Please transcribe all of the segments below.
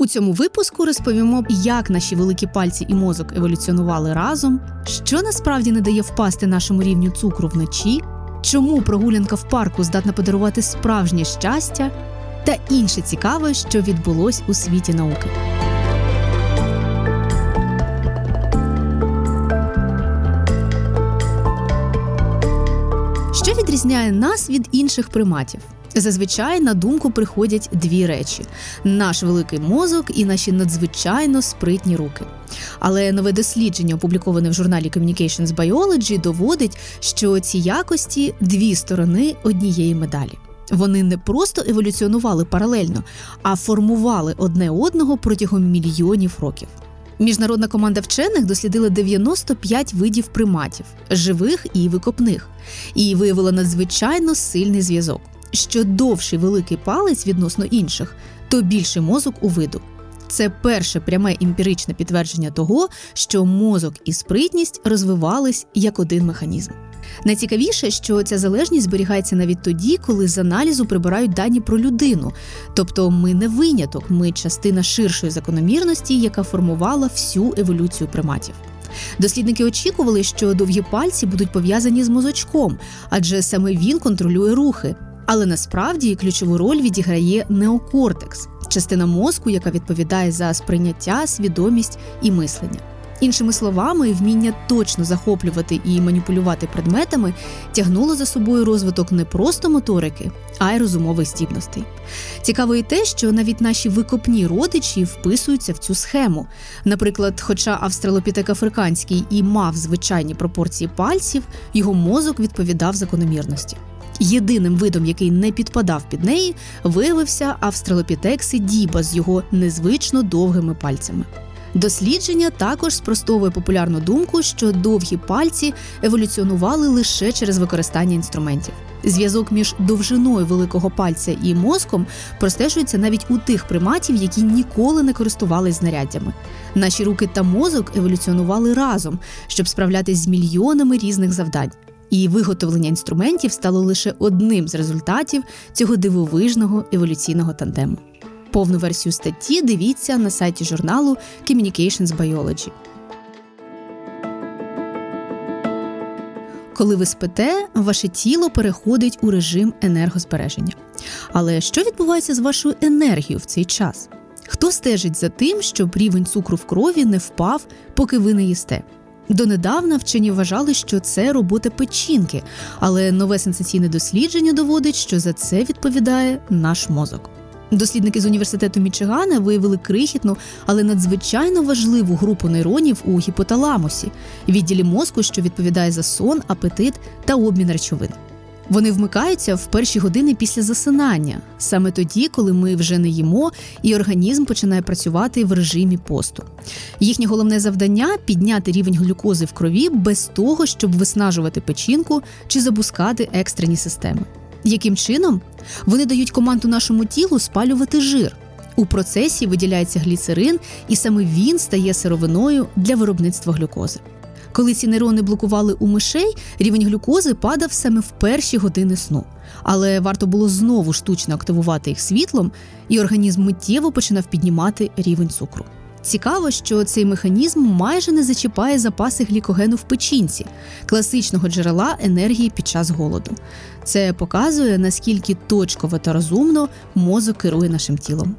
У цьому випуску розповімо, як наші великі пальці і мозок еволюціонували разом, що насправді не дає впасти нашому рівню цукру вночі, чому прогулянка в парку здатна подарувати справжнє щастя, та інше цікаве, що відбулось у світі науки. Що відрізняє нас від інших приматів? Зазвичай на думку приходять дві речі: наш великий мозок і наші надзвичайно спритні руки. Але нове дослідження, опубліковане в журналі Communications Biology, доводить, що ці якості дві сторони однієї медалі. Вони не просто еволюціонували паралельно, а формували одне одного протягом мільйонів років. Міжнародна команда вчених дослідила 95 видів приматів живих і викопних, і виявила надзвичайно сильний зв'язок. Що довший великий палець відносно інших, то більший мозок у виду. Це перше пряме емпіричне підтвердження того, що мозок і спритність розвивались як один механізм. Найцікавіше, що ця залежність зберігається навіть тоді, коли з аналізу прибирають дані про людину. Тобто ми не виняток, ми частина ширшої закономірності, яка формувала всю еволюцію приматів. Дослідники очікували, що довгі пальці будуть пов'язані з мозочком, адже саме він контролює рухи. Але насправді ключову роль відіграє неокортекс, частина мозку, яка відповідає за сприйняття, свідомість і мислення. Іншими словами, вміння точно захоплювати і маніпулювати предметами тягнуло за собою розвиток не просто моторики, а й розумових здібностей. Цікаво і те, що навіть наші викопні родичі вписуються в цю схему. Наприклад, хоча австралопітек африканський і мав звичайні пропорції пальців, його мозок відповідав закономірності. Єдиним видом, який не підпадав під неї, виявився австралопітекси Діба з його незвично довгими пальцями. Дослідження також спростовує популярну думку, що довгі пальці еволюціонували лише через використання інструментів. Зв'язок між довжиною великого пальця і мозком простежується навіть у тих приматів, які ніколи не користувались знаряддями. Наші руки та мозок еволюціонували разом, щоб справлятись з мільйонами різних завдань. І виготовлення інструментів стало лише одним з результатів цього дивовижного еволюційного тандему. Повну версію статті дивіться на сайті журналу Communications Biology. Коли ви спите, ваше тіло переходить у режим енергозбереження. Але що відбувається з вашою енергією в цей час? Хто стежить за тим, щоб рівень цукру в крові не впав, поки ви не їсте? Донедавна вчені вважали, що це робота печінки, але нове сенсаційне дослідження доводить, що за це відповідає наш мозок. Дослідники з університету Мічигана виявили крихітну, але надзвичайно важливу групу нейронів у гіпоталамусі, відділі мозку, що відповідає за сон, апетит та обмін речовин. Вони вмикаються в перші години після засинання, саме тоді, коли ми вже не їмо, і організм починає працювати в режимі посту. Їхнє головне завдання підняти рівень глюкози в крові без того, щоб виснажувати печінку чи запускати екстрені системи. Яким чином вони дають команду нашому тілу спалювати жир? У процесі виділяється гліцерин, і саме він стає сировиною для виробництва глюкози. Коли ці нейрони блокували у мишей, рівень глюкози падав саме в перші години сну. Але варто було знову штучно активувати їх світлом, і організм миттєво починав піднімати рівень цукру. Цікаво, що цей механізм майже не зачіпає запаси глікогену в печінці, класичного джерела енергії під час голоду. Це показує наскільки точково та розумно мозок керує нашим тілом.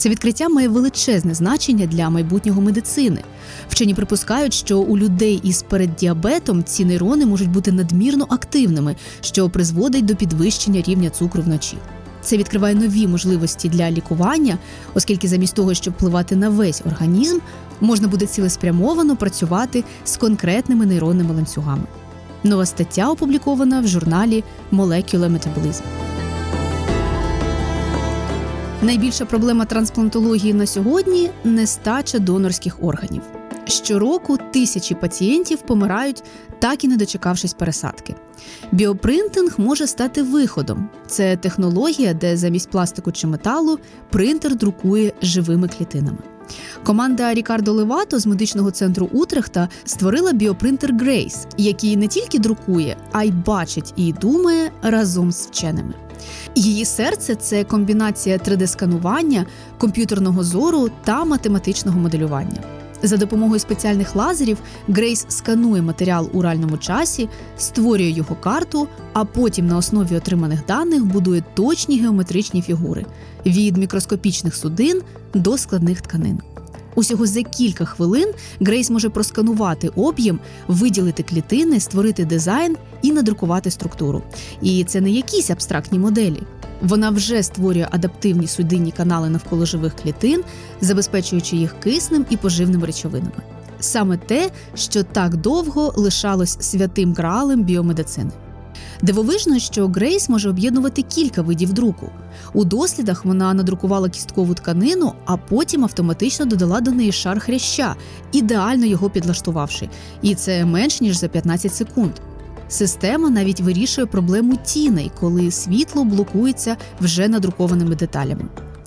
Це відкриття має величезне значення для майбутнього медицини. Вчені припускають, що у людей із переддіабетом ці нейрони можуть бути надмірно активними, що призводить до підвищення рівня цукру вночі. Це відкриває нові можливості для лікування, оскільки замість того, щоб впливати на весь організм, можна буде цілеспрямовано працювати з конкретними нейронними ланцюгами. Нова стаття опублікована в журналі Molecular Metabolism. Найбільша проблема трансплантології на сьогодні нестача донорських органів. Щороку тисячі пацієнтів помирають, так і не дочекавшись пересадки. Біопринтинг може стати виходом. Це технологія, де замість пластику чи металу принтер друкує живими клітинами. Команда Рікардо Левато з медичного центру Утрехта створила біопринтер Грейс, який не тільки друкує, а й бачить і думає разом з вченими. Її серце це комбінація 3D-сканування, комп'ютерного зору та математичного моделювання. За допомогою спеціальних лазерів Грейс сканує матеріал у реальному часі, створює його карту, а потім на основі отриманих даних будує точні геометричні фігури від мікроскопічних судин до складних тканин. Усього за кілька хвилин Грейс може просканувати об'єм, виділити клітини, створити дизайн і надрукувати структуру. І це не якісь абстрактні моделі. Вона вже створює адаптивні судинні канали навколо живих клітин, забезпечуючи їх киснем і поживними речовинами. Саме те, що так довго лишалось святим граалем біомедицини. Дивовижно, що Грейс може об'єднувати кілька видів друку. У дослідах вона надрукувала кісткову тканину, а потім автоматично додала до неї шар хряща, ідеально його підлаштувавши. І це менш ніж за 15 секунд. Система навіть вирішує проблему тіней, коли світло блокується вже надрукованими деталями.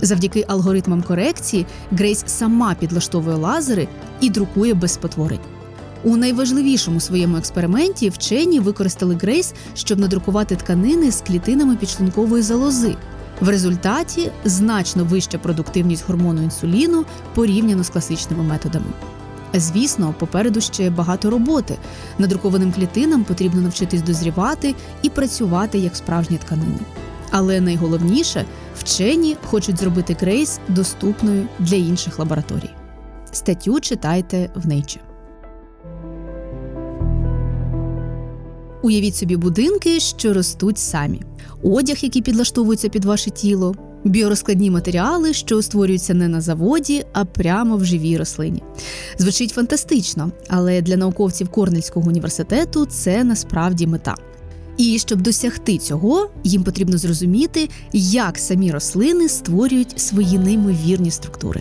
Завдяки алгоритмам корекції Грейс сама підлаштовує лазери і друкує без спотворень. У найважливішому своєму експерименті вчені використали Грейс, щоб надрукувати тканини з клітинами підшлункової залози. В результаті значно вища продуктивність гормону інсуліну порівняно з класичними методами. Звісно, попереду ще багато роботи. Надрукованим клітинам потрібно навчитись дозрівати і працювати як справжні тканини. Але найголовніше вчені хочуть зробити Грейс доступною для інших лабораторій. Статтю читайте в Nature. Уявіть собі будинки, що ростуть самі, одяг, який підлаштовується під ваше тіло, біорозкладні матеріали, що створюються не на заводі, а прямо в живій рослині. Звучить фантастично, але для науковців Корнельського університету це насправді мета. І щоб досягти цього, їм потрібно зрозуміти, як самі рослини створюють свої неймовірні структури.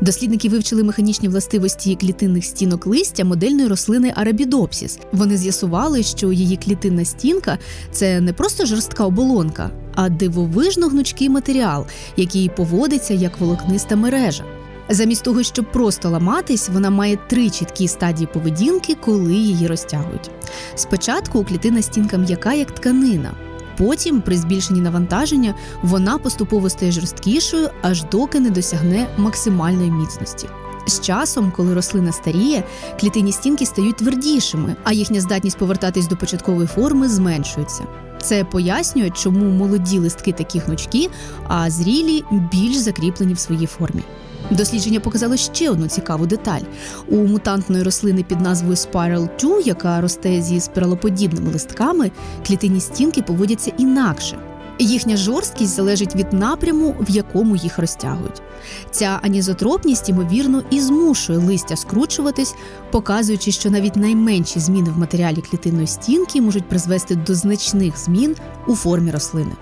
Дослідники вивчили механічні властивості клітинних стінок листя модельної рослини Арабідопсіс. Вони з'ясували, що її клітинна стінка це не просто жорстка оболонка, а дивовижно гнучкий матеріал, який поводиться як волокниста мережа. Замість того, щоб просто ламатись, вона має три чіткі стадії поведінки, коли її розтягують. Спочатку клітинна стінка м'яка як тканина. Потім, при збільшенні навантаження, вона поступово стає жорсткішою, аж доки не досягне максимальної міцності. З часом, коли рослина старіє, клітинні стінки стають твердішими, а їхня здатність повертатись до початкової форми зменшується. Це пояснює, чому молоді листки такі гнучкі, а зрілі більш закріплені в своїй формі. Дослідження показало ще одну цікаву деталь: у мутантної рослини під назвою Spiral 2, яка росте зі спіралоподібними листками, клітинні стінки поводяться інакше. Їхня жорсткість залежить від напряму, в якому їх розтягують. Ця анізотропність, ймовірно, і змушує листя скручуватись, показуючи, що навіть найменші зміни в матеріалі клітинної стінки можуть призвести до значних змін у формі рослини.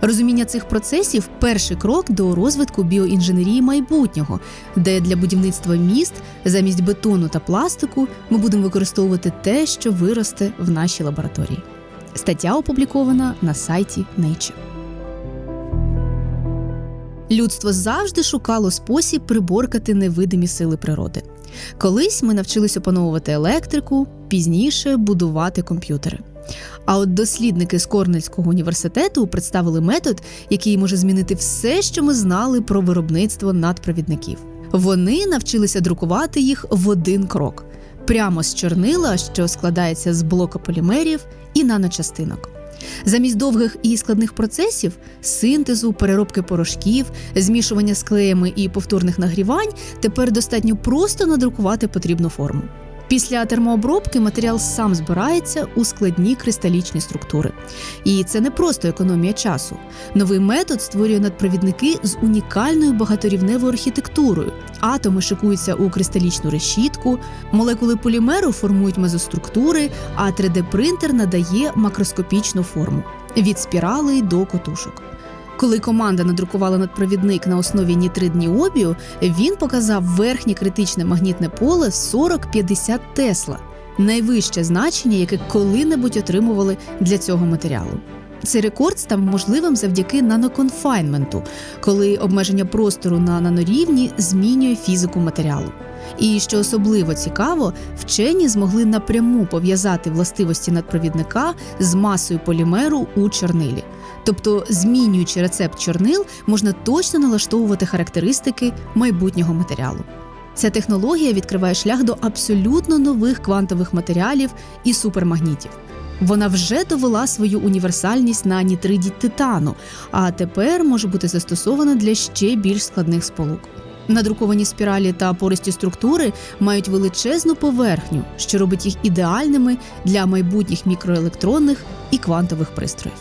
Розуміння цих процесів перший крок до розвитку біоінженерії майбутнього, де для будівництва міст замість бетону та пластику ми будемо використовувати те, що виросте в нашій лабораторії. Стаття опублікована на сайті Nature. Людство завжди шукало спосіб приборкати невидимі сили природи. Колись ми навчились опановувати електрику, пізніше будувати комп'ютери. А от дослідники з Корнельського університету представили метод, який може змінити все, що ми знали про виробництво надпровідників. Вони навчилися друкувати їх в один крок прямо з чорнила, що складається з блока полімерів і наночастинок. Замість довгих і складних процесів синтезу, переробки порошків, змішування з клеями і повторних нагрівань тепер достатньо просто надрукувати потрібну форму. Після термообробки матеріал сам збирається у складні кристалічні структури. І це не просто економія часу. Новий метод створює надпровідники з унікальною багаторівневою архітектурою. Атоми шикуються у кристалічну решітку, молекули полімеру формують мезоструктури, а 3D-принтер надає макроскопічну форму від спіралей до котушок. Коли команда надрукувала надпровідник на основі нітридніобію, він показав верхнє критичне магнітне поле 40-50 Тесла, найвище значення, яке коли-небудь отримували для цього матеріалу. Цей рекорд став можливим завдяки наноконфайнменту, коли обмеження простору на нанорівні змінює фізику матеріалу. І що особливо цікаво, вчені змогли напряму пов'язати властивості надпровідника з масою полімеру у чорнилі. Тобто, змінюючи рецепт чорнил, можна точно налаштовувати характеристики майбутнього матеріалу. Ця технологія відкриває шлях до абсолютно нових квантових матеріалів і супермагнітів. Вона вже довела свою універсальність на нітриді титану, а тепер може бути застосована для ще більш складних сполук. Надруковані спіралі та пористі структури мають величезну поверхню, що робить їх ідеальними для майбутніх мікроелектронних і квантових пристроїв.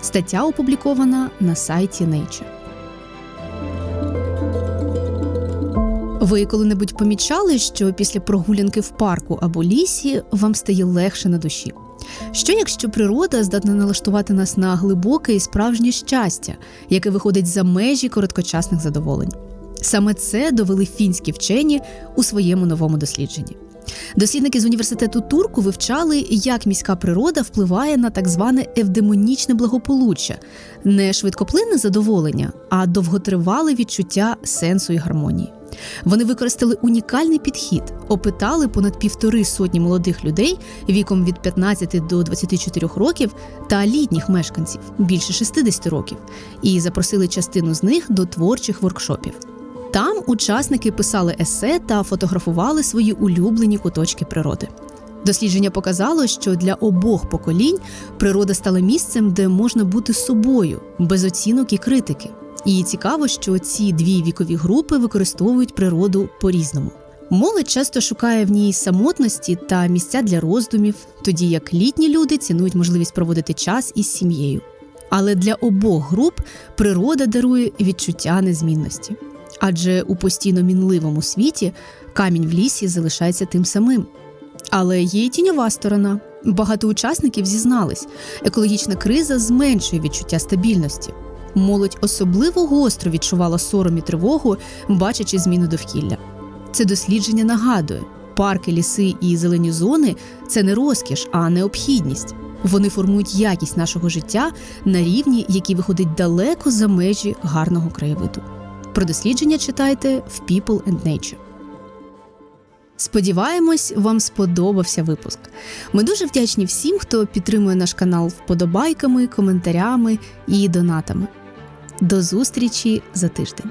Стаття опублікована на сайті Nature. Ви коли-небудь помічали, що після прогулянки в парку або лісі вам стає легше на душі? Що якщо природа здатна налаштувати нас на глибоке і справжнє щастя, яке виходить за межі короткочасних задоволень? Саме це довели фінські вчені у своєму новому дослідженні. Дослідники з університету Турку вивчали, як міська природа впливає на так зване евдемонічне благополуччя, не швидкоплинне задоволення, а довготривале відчуття сенсу і гармонії. Вони використали унікальний підхід, опитали понад півтори сотні молодих людей віком від 15 до 24 років та літніх мешканців більше 60 років, і запросили частину з них до творчих воркшопів. Там учасники писали есе та фотографували свої улюблені куточки природи. Дослідження показало, що для обох поколінь природа стала місцем, де можна бути собою, без оцінок і критики. І цікаво, що ці дві вікові групи використовують природу по-різному. Молодь часто шукає в ній самотності та місця для роздумів, тоді як літні люди цінують можливість проводити час із сім'єю. Але для обох груп природа дарує відчуття незмінності. Адже у постійно мінливому світі камінь в лісі залишається тим самим. Але є й тіньова сторона. Багато учасників зізнались, екологічна криза зменшує відчуття стабільності. Молодь особливо гостро відчувала сором і тривогу, бачачи зміну довкілля. Це дослідження нагадує: парки, ліси і зелені зони це не розкіш, а необхідність. Вони формують якість нашого життя на рівні, який виходить далеко за межі гарного краєвиду. Про дослідження читайте в People and Nature. Сподіваємось, вам сподобався випуск. Ми дуже вдячні всім, хто підтримує наш канал вподобайками, коментарями і донатами. До зустрічі за тиждень.